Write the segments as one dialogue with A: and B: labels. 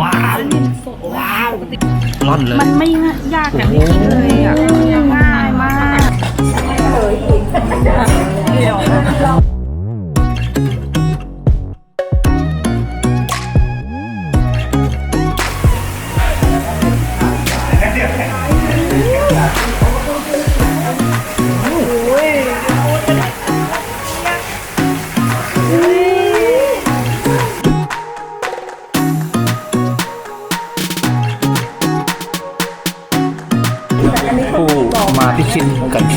A: ว้าวว้าวร่อนเลย
B: มันไม่ยากอย่างที่คิดเลยอะง่ายมาก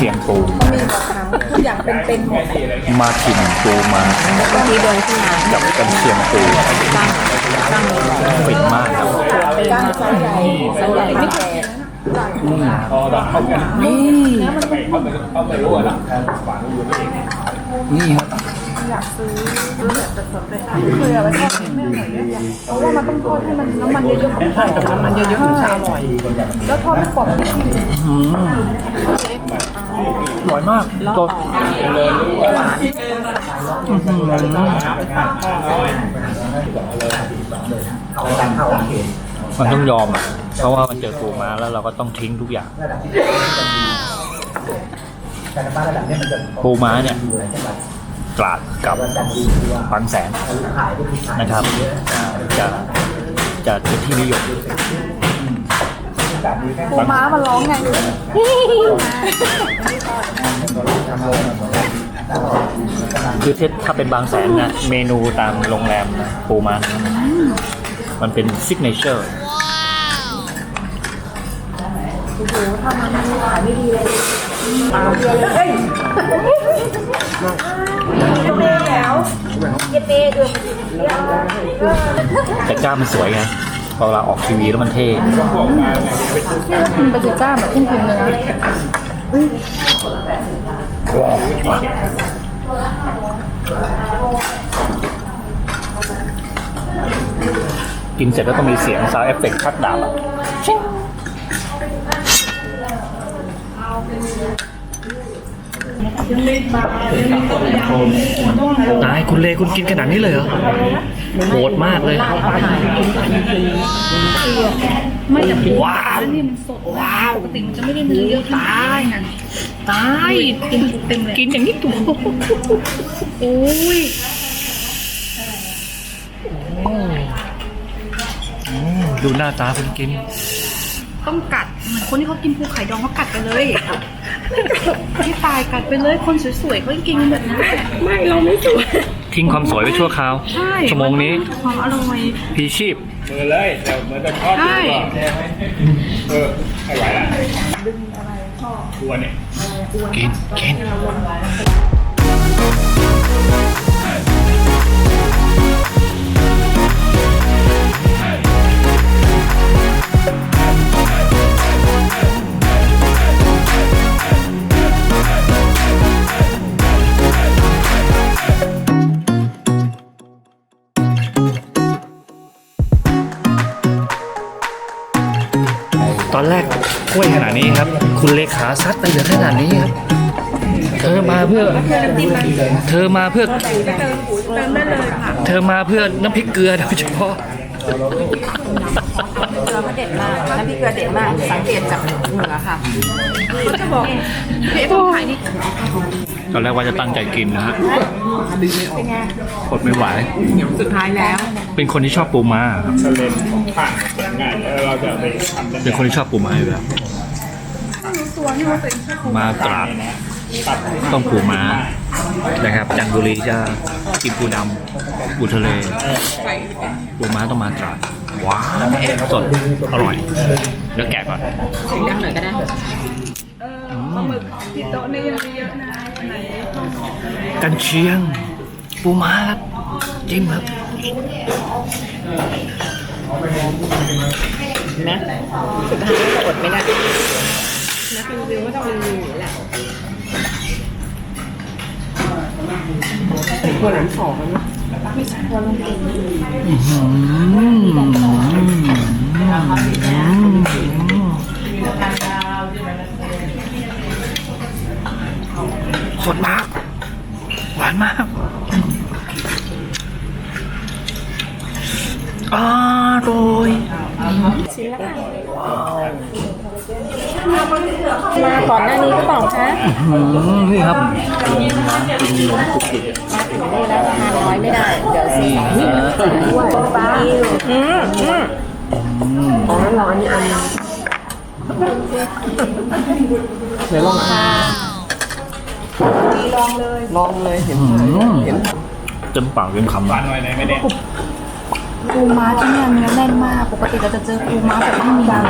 A: ชิตกันเชียงปูอย่างเป็นๆมาถิ่นปูมา
C: บางทีเดินขึ้นมา
A: กับกันเชียงปู
C: ตั้งตั้งเลย
A: ฟินมากครับ
C: ก้างไซส์ใหญ่ไซส์ใหญ่ไม่แก่
A: นี่นี่ครับ
B: เพราะว่ามันต้องทอดให้มันน้ำมันเยอะๆของไข่น้ำมันเยอะๆถึงจะอร่อยแล้วทอดกรอบ
A: อืม อร่อยมากตัวอื้อหือมันต้องยอมอะ เพราะว่ามันเจอปูมาแล้วเราก็ต้องทิ้งทุกอย่างปูม้าเนี่ยตราดกับบางแสนนะครับอ่าจะจะเป็นที่นิยม
B: ปูม้ามันร้องไง
A: คือถ้าถ้าเป็นบางแสนนะ เมนูตามโรงแรมนะปูม้ามันเป็นซิกเนเจอร์แต่กล้ามมันสวยไง พอเราออกทีวีแล้วมันเท่
B: กินไปถึงจ้าแบบขึ้นกินเนื้อ
A: กินเสร็จแล้วต้องมีเสียงซาวเอฟเฟกต์ชักดาบอะ นายคุณเลคุณกินขนาดนี้เลยเหรอโหดมากเลย
B: ไม่แต่ปู
A: ว้าว
B: นี่มันสดว้าวปกติมันจะไม่ได้เนื้อเยอะตายตายกินเต็มเลย
A: กินอย่างนี้ถูก
B: โอ้ย
A: ดูหน้าตาคุณกิน
B: ต้องกัดเหมือนคนที่เขากินปูไข่ดองเขากัดไปเลยที่ตายกัดไปเลยคนสวยๆเขายังกินกันแบบนั้นแหละไม่เราไม่สวย
A: ทิ้งความสวยไว้ชั่วคราว
B: ใช่
A: ชั่วโมงนี้
B: ความอร่อย
A: พีชีพ
D: มือเลยแต่เหมือนจะทอด
B: ใช่
D: อยู่ก็เออไม่ไหวละดึงอะไรพ่อทัวเนี่ย
A: กินกิน ล้วยขนาดนี้ครับ คุณเลขาซัดไปเหลือขนาดนี้ครับ เธอมาเพื่อ เธอมาเพื่อเธอมาเพื่อน้ำพริกเกลือโดยเฉพาะ
C: เกลือเขาเด็ดมากน้ำพริกเกลือเด็ดมาก สังเกตจากเหนือค่ะ
B: เขาจะบอกเฮ้ยต้องขายนี่
A: ตอนแรกว่าจะตั้งใจกินนะฮะอดไม่ไหว
C: สุดท้ายแล้ว
A: เป็นคนที่ชอบปูม้าครับ
D: ทะเลนผ่านง่ายแล้วเราจะไปทำได้
A: เป็นคนที่ชอบปูม้าอยู่แล้ว มาตราดต้องปูม้านะครับ จันทบุรีจะกินปูดำปูทะเลปูม้าต้องมาตราดว้าวสดอร่อยเดี๋ยวแกะก่อน
C: สีดำหน่อยก็ได้
B: ที่โต๊ะนี่ยังมีเยอะนะไหน
A: กันเชียง ปูม้าครับจิ้มครับ
C: นะสุดท้ายก็อดไม่ได้ นักรีวิวก็ต้องรีวิวอยู่แหละใส่ตัวหลังสองนะ
A: สดมาก หวานมากอ่าตัว
C: ชิ้นละค่ะ มาก่อนหน้านี้ก็บอกคะ
A: อืมนี่ครับ
C: นี่แล้วทานน้อยไม่ได้ เดี๋ยวซื้อสองชิ้นด้วยป้าอืมอืมอ๋อร้อนอันเดี๋ยวลองค่ะลองเลย ลองเลยเห็น
A: เห็นเต็มปากเต็มคำ
D: บ้านไว้ไหนไม่ได้
B: ปูม้าที่เนี่ยเนื้อแน่นมาก ปกติเราจะเจอปูม้าแบบไม่มีเนื้อ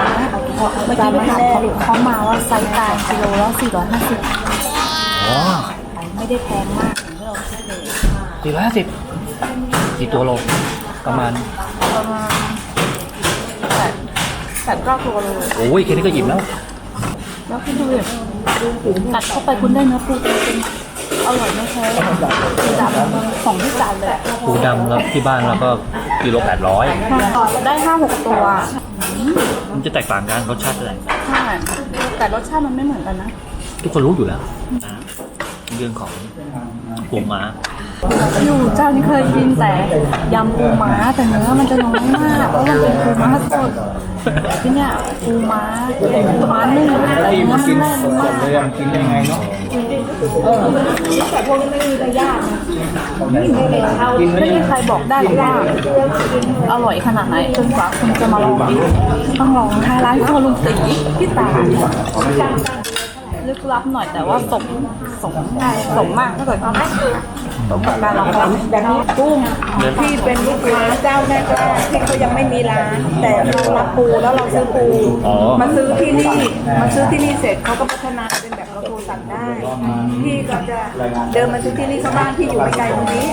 B: เมื่อกี้ไปถามเขาเขามาว่าไซส์กลางกิโลละ450
A: อ๋อ
B: ไม่ได้แพงมากอย่างที่เราคิดเลย
A: สี่ร้อยห้าสิบกี่ตัวโลประมาณ
B: ประมาณแปดแปดเก้าตัวเลย
A: โอ้ยแค่นี้ก็หยิบแล้ว
B: แล้วคุณดูดิกัดเข้าไปคุณได้เนื้อปูเป็นๆ อร่อยไม่แพ้ปูดำสองที่จานเลยอะ
A: ปูดำแล้วที่บ้านแล้วก็กิโลแปดร้อย
B: ได้ห้าหกตัว
A: มันจะแตกต่างกันรสชาติอะไร
B: ใช่แต่รสชาติมันไม่เหมือนกันนะ
A: ทุกคนรู้อยู่แล้วนะเรื่องของปูม้า
B: อยู่เจ้านี่เคยกินแต่ยำปูม้าแต่เนื้อมันจะน้อยมากเพราะมันเป็นปูม้าสดที่เนี่ยปูม้าเป็นปูม้านึ่งแต่เนื้อมันแน่นมาก
D: เลยอะกินยังไงเนาะ
B: แต่พวกนี้ไม่มีระยะนะไม่มีใครบอกได้หรอกว่าอร่อยขนาดไหนจนกว่าคุณจะมาลองต้องลองทางร้านครัวลุงตีที่ตาลึกลับหน่อยแต่ว่าสมสมสมมากถ้าเกิดเอาไหมสมกับการลองทำแบบนี้กุ้ง
C: ที่เป็นลูกค้าเจ้าแรกๆที่เขายังไม่มีร้าน แต่เรารับปูแล้วเราซื้อปูมาซื้อที่นี่มาซื้อที่นี่เสร็จเขาก็พัฒนาเป็น สั่งได้พี่ก็จะเดินมาซื้อที่นี่ชาวบ้านที่อยู่ไม่ไกลตรงนี้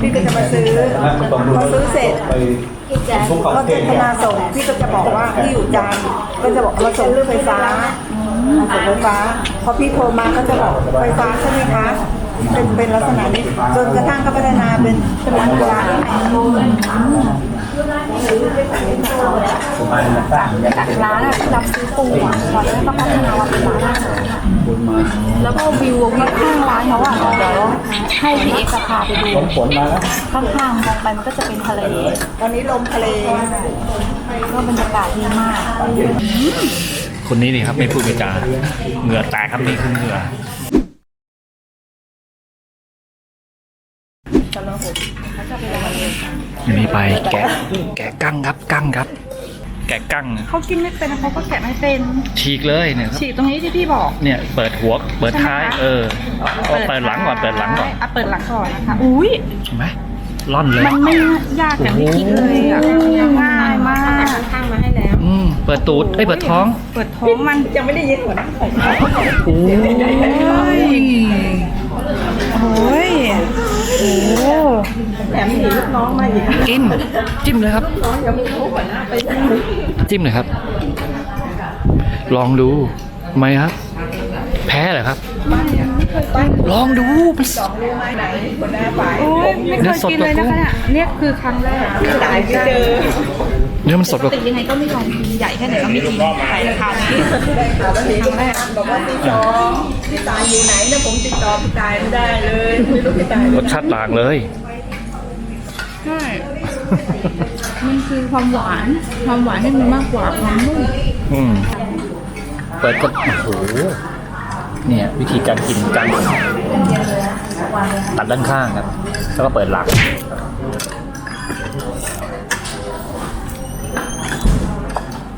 C: พี่ก็จะมาซื้อพอซื้อเสร็จก็จะพัฒนาส่งพี่ก็จะบอกว่าพี่อยู่จันทร์ก็จะบอกมาส่งด้วยไฟฟ้ามาส่งไฟฟ้า พอพี่โทรมาก็จะบอกไฟฟ้าใช่ไหมคะเป็นเป็นลักษณะนี้จนกระทั่งเขาพัฒนาเป็นเป็นร้าน โบราณ
B: ร้านอะที่รับซื้อปูอะตอนนี้ก็พัฒนามาเป็นร้านอาหารอะแล้วก็วิววิวข้างร้านเขาอะเดี๋ยวให้พี่เอกพาไปดู
D: ฝนมาแล้ว
B: ข้างๆมองไปมันก็จะเป็นทะเล
C: ตอนนี้ลมทะเล
B: ก็บรรยากาศดีมาก
A: คนนี้นี่ครับไม่พูดไม่จาเหงื่อแตกครับนี่คือเหงื่อ นี่ไปแกะแกะกั้งครับกั้งครับ แกะกั้ง
B: เขากินไม่เป็นเขาก็แกะไม่เป็น
A: ฉีกเลยเนี่ยครับ
B: ฉีกตรงนี้ที่พี่บอก
A: เนี่ยเปิดหัวเปิดท้าย เออเอาเปิดหลังก่อนเปิดหลังก่อน
B: อะเปิดหลังก่อนนะคะอุ้ย
A: เห็นไหมร่อนเลย
B: มันไม่ยากอย่างที่คิดเลยอะง่ายมาก
C: ข้างมาให้แล้ว
A: อืมเปิดตูดเอ้ยเปิดท้อง
B: เปิดท้องมัน
C: ยังไม่ได้ยินหัวหน้าใส่
A: โอ้ย
B: โอ้ยโอ้
C: แถมห นีลูกน้องมาอีก
A: จิ้ม จิ้มเลยครับ
C: น้องยังไม่รู้หัวหน้าไปไหน
A: จิ้มเลยครับ ลองดูทำไมครับ แพ้เหรอครับ ลองดูมัน
C: หัวหน้าไป
B: โอ้ยไม่เคยกินเลยนะคะเนี่ยเนี่ยคือครั้งแรก
C: ตายไม่เจอ
A: เนื้อมันสด
B: ป
A: แบ
B: ก
A: บ
B: ติยังไงก็ไม่ลองกินใหญ่แค่ไหนก็ไม่กินไข่คราวนี้
C: ได้ข่าวว่าหนีลูกค้าบอกว่าตีสองพี่ตายอยู่ไหนนะผมติดต่อพี่ตายไม่ได้เลยไม่รู้พี่ตาย
A: รสชาติต่างเลย
B: ใช่ มันคือความหวาน ความหวานที่มันมากกว่าความนุ่ม
A: อืมเปิดก็โอ้โหเนี่ย วิธีการกินการตัดด้านข้างครับ แล้วก็เปิดหลัง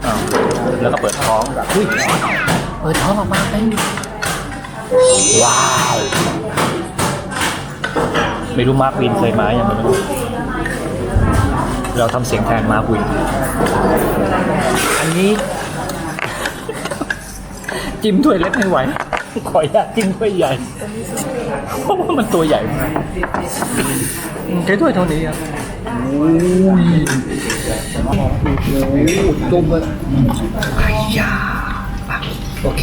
A: อ้าวแล้วก็เปิดท้องอุ้ยเปิดท้องออกมาเป็นว้าว ไม่รู้มาร์ควินเคยมายังไม่รู้ เราทำเสียงแทนมาร์ควิน อันนี้ จิ้มถ้วยเล็กไม่ไหว ขออนุญาตจิ้มถ้วยใหญ่ เพราะว่ามันตัวใหญ่มากอืมใช้ถ้วยเท่านี้ครับโอ้ยจุ่มเลยไอ้ยาอ่โอเค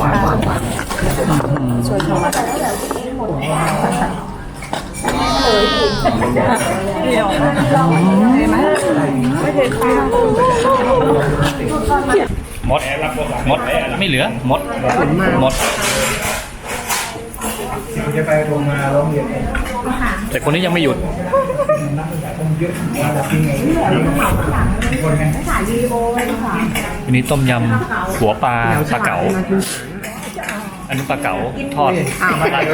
A: วางวางวางหมด หมดไม่เหลือหมดหมด
D: จะไปโรงงานร้องเรียน
A: แต่คนนี้ยังไม่หยุดอันนี้ต้มยำหัวปลาปลาเก๋า อันนี้ปลาเก๋าทอดราดราด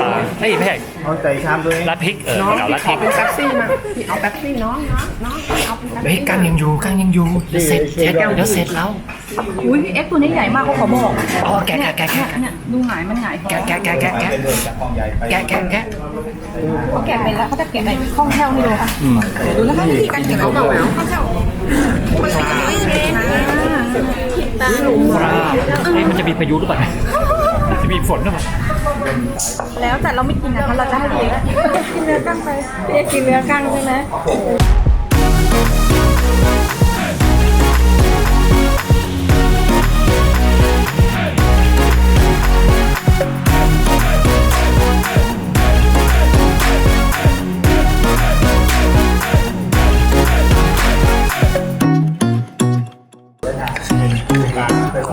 A: ปลาเฮ้ยไม่ใช่
D: เอาใส่ชามด้วย
A: ราดพริกเออปลาเก๋าราดพริก
E: เป็นแป๊บซี่มาพี่เอาแป๊บซี่น้องนะน้องพี่เอาเป็นแป๊บ
A: เฮ้ยกั้งยังอยู่กั้งยังอยู่เดี๋ยวเสร็จเดี๋ยวเดี๋ยวเสร็จแล้ว
B: อุ้ยเอ็กซ์ตัวนี้ใหญ่มากเขาขอบอก
A: อ๋อแกะแกะแกะแกะ
B: เนี่ยดูหงายมันหงาย
A: แกะแกะแกะแกะแกะ
D: เป็นเรื่องจากกองใหญ่ไป
A: แกะแกะแกะ
B: เขาแกะเป็นแล้วเขาจะแกะในคล่องแคล่วให้ดูค่ะ
A: อืม
B: ดูนะคะวิธีการแกะเขาเก่าแล้วคล่องแคล่ว
A: ครับเฮ้ยมันจะมีพายุหรือเปล่า บีบฝนหรือเปล่า
B: แล้วแต่เราไม่กินนะคะเราจะให้พี่เอ็กซ์กินเนื้อกั้งไปพี่เอกซ์กินเนื้อกั้งใช่ไหม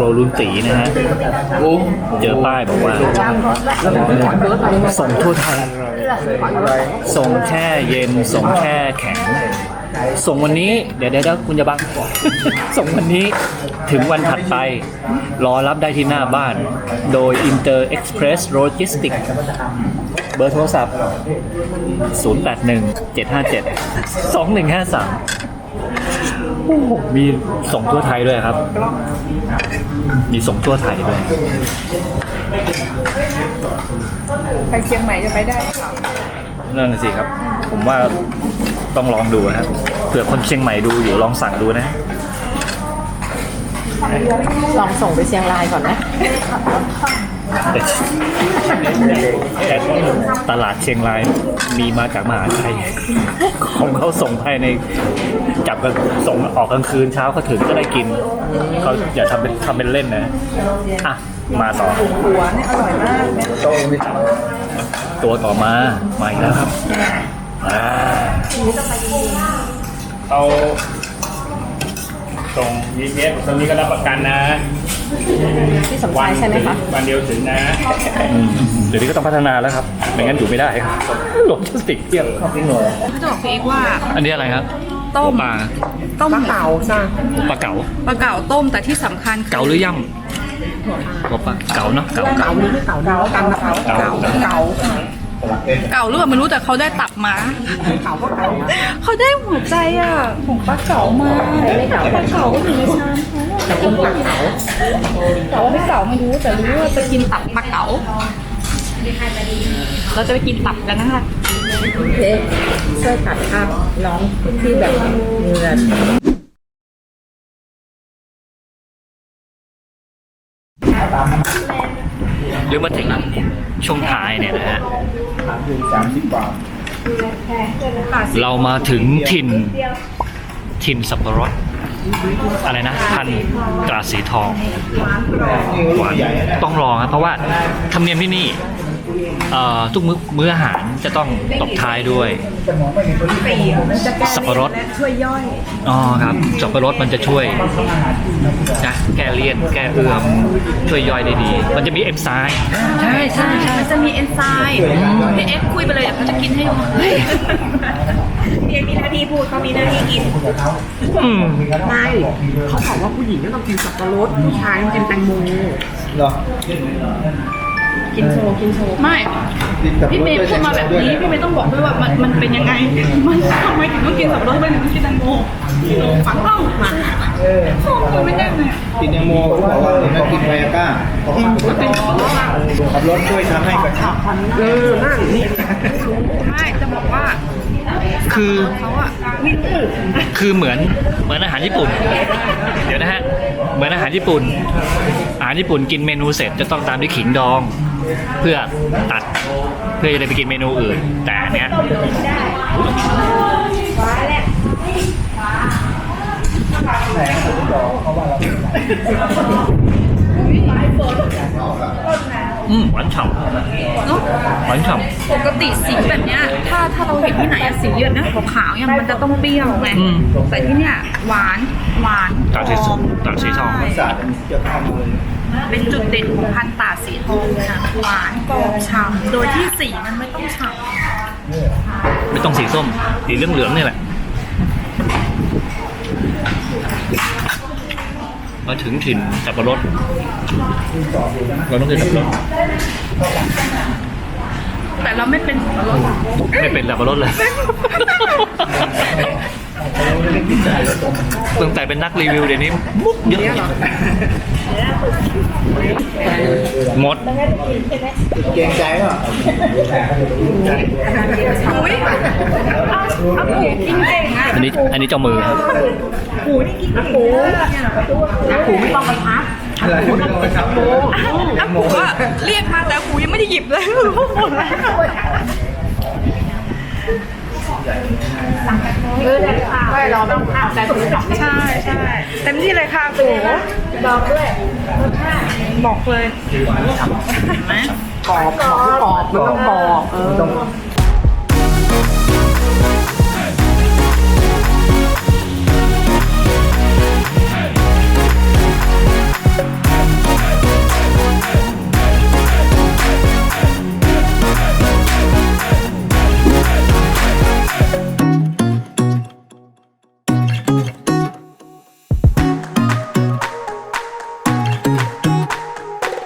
A: โครลุนตีนะฮะเจอป้ายบอกว่า ส่งทั่วไทย ส่งแช่เย็น ส่งแช่แข็ง ส่งวันนี้ เดี๋ยวเดี๋ยวคุณจะบังส่งวันนี้ถึงวันถัดไป รอรับได้ที่หน้าบ้าน โดย Inter Express Logistics เบอร์โทรศัพท์ 081 757 2153 มีส่งทั่วไทยด้วยครับ มีส่งทั่วไทยด้วย
C: ไปเชียงใหม่จะไปได้
A: นั่นนะสิครับ ผมว่าต้องลองดูนะครับเผื่อคนเชียงใหม่ดูอยู่ลองสั่งดูนะ
E: ลองส่งไปเชียงรายก่อนนะ
A: แต่ตลาดเชียงรายมีมาจากมหาชัยของเขาส่งภายในจับกันส่งออกกลางคืนเช้าเขาถึงก็ได้กิน เขาอย่าทำเป็นทำเป็นเล่นนะ อะ มาต่อ
C: หัวเนี่ยอร่อยมาก
A: ตัวต่อมามาอีกแล้วครับอ่า
D: เอาส่ง GPS ตรงนี้ก็รับประกันนะ
E: ที่สำคัญใช่ไหมคะ
D: วันเดียวถึงนะ
A: อืมเดี๋ยวนี้ก็ต้องพัฒนาแล้วครับ ไม่งั้นอยู่ไม่ได้ครับโลจิสติกเทียบ
B: เขาจะบอกพี่เอ็กซ์ว่า
A: อันนี้อะไรครับ
B: ต้ม
A: ปลา
B: ต้ม
E: ปลาเก๋าจ้ะ
A: ปลาเก๋า
B: ปลาเก๋าต้มแต่ที่สำคัญคือ
A: เก๋าหรือย่ำหัวปลาเก๋าเนาะเก๋า
E: เก๋าหรือไม่เก๋าเก๋ากันนะคะเก๋าเก๋า
B: เก่าหรือเปล่าไม่รู้แต่เขาได้ตับมา
E: เก๋าก็เก๋านะ
B: เขาได้หัวใจอะของปลาเก๋ามาไม่เก๋าปลาเก๋าก็อยู่ในชามเขา
E: แต่คนปลาเก๋า
B: เก๋าไม่เก๋าไม่รู้แต่รู้ว่าจะกินตับปลาเก๋าเราจะไปกินตับกันนะคะ
E: เอ๊ะช่วยตัดภาพน้องที่แบบเหงื่อ
A: หรือมาถึงช่วงท้ายเนี่ยนะฮะ
D: สามสิบบาท
A: เรามาถึงถิ่นถิ่นสับปะรด อะไรนะ พันธุ์ตราสีทองหวานต้องลองครับเพราะว่าธรรมเนียมที่นี่ เอ่อทุกมื้อมื้ออาหารจะต้องตบท้ายด้วยสับปะรด
C: ช่วยย่อย
A: อ๋อครับสับปะรดมันจะช่วยนะแก้เลี่ยนแก้เอือมช่วยย่อยได้ดี มันจะมีเอนไซม์
B: ใช่ใช่มันจะมีเอนไซม์พี่เอ็กซ์คุยไปเลยเดี๋ยวเขาจะกินให้ดู
C: เรียนมีหน้าที่พูดเขามีหน้าที่กิน
A: อืม
E: ไม่เขาบอกว่าผู้หญิงก็ต้องกินสับปะรดผู้ชายต้องกินแตงโม
D: เหรอ
E: กินโชว์กินโชว์
B: ไม่ พี่เมย์พูดมาแบบนี้พี่เมย์ต้องบอกด้วยว่ามันมันเป็นยังไง มันทำไมถึงต้องกินสับปะรดทำไมถึงต้องกินแตงโมฝังเล่ามาข้อมูลไม่ได้เลย
D: กินแตงโมเขาบอกว่าถ้ากินไวอาก้าขับรถช่วยทำให้กระชับ
E: เออนั่น
B: ไม่จะบอกว่า
A: คือ
B: เขาอะ
A: คือเหมือนเหมือนอาหารญี่ปุ่น เดี๋ยวนะฮะ เหมือนอาหารญี่ปุ่น อาหารญี่ปุ่นกินเมนูเสร็จจะต้องตามด้วยขิงดอง เพื่อตัดเพื่อจะได้ไปกินเมนูอื่น แต่อันเนี้ยอืมหวานฉ่ำ
B: เนาะ
A: หวานฉ่
B: ปกติสีแบบเนี้ย ถ้าถ้าเราเห็นที่ไหนอะสีเลือดนะขาวๆเนี่ยมันจะต้องเปรี้ยวไง
A: อืม
B: แต่ที่เนี่ยหวาน หวาน
A: ตาสีทองตาสีทอง
B: ใช่
D: ศาสตร์จะเข้ามือ
B: เป็นจุดเด่นของพันธุ์ตาสีทองค่ะหวานกรอบฉ่ำโดยที่สีมันไม่ต้องฉ่ำ
A: ไม่ต้องสีส้ม สีเหลืองเหลืองๆนี่แหละมาถึงถิ่นสับปะรดเราต้องกินสับปะรด
B: แต่เราไม่เป็นสับปะรด
A: ไม่เป็นสับปะรดเลย ตั้งแต่เป็นนักรีวิวเดี๋ยวนี้มุกเยอะหมด
D: เกรงใจป่ะ
B: อุ้ยเอาเอาปูกินเก่งอะ
A: อันนี้อันนี้เจ้ามือครับ
D: อะไรไม่ต้องไปทำโม
B: อาปูก็เรียกมาแต่อาปูยังไม่ได้หยิบเลยหมดแล้ว ไม่รอบ้างค่ะแต่ปูใช่ใช่เต็มที่เลยค่ะปูบอกด้วยบอกเลย
E: กรอบกรอบมันต้องกรอบเออ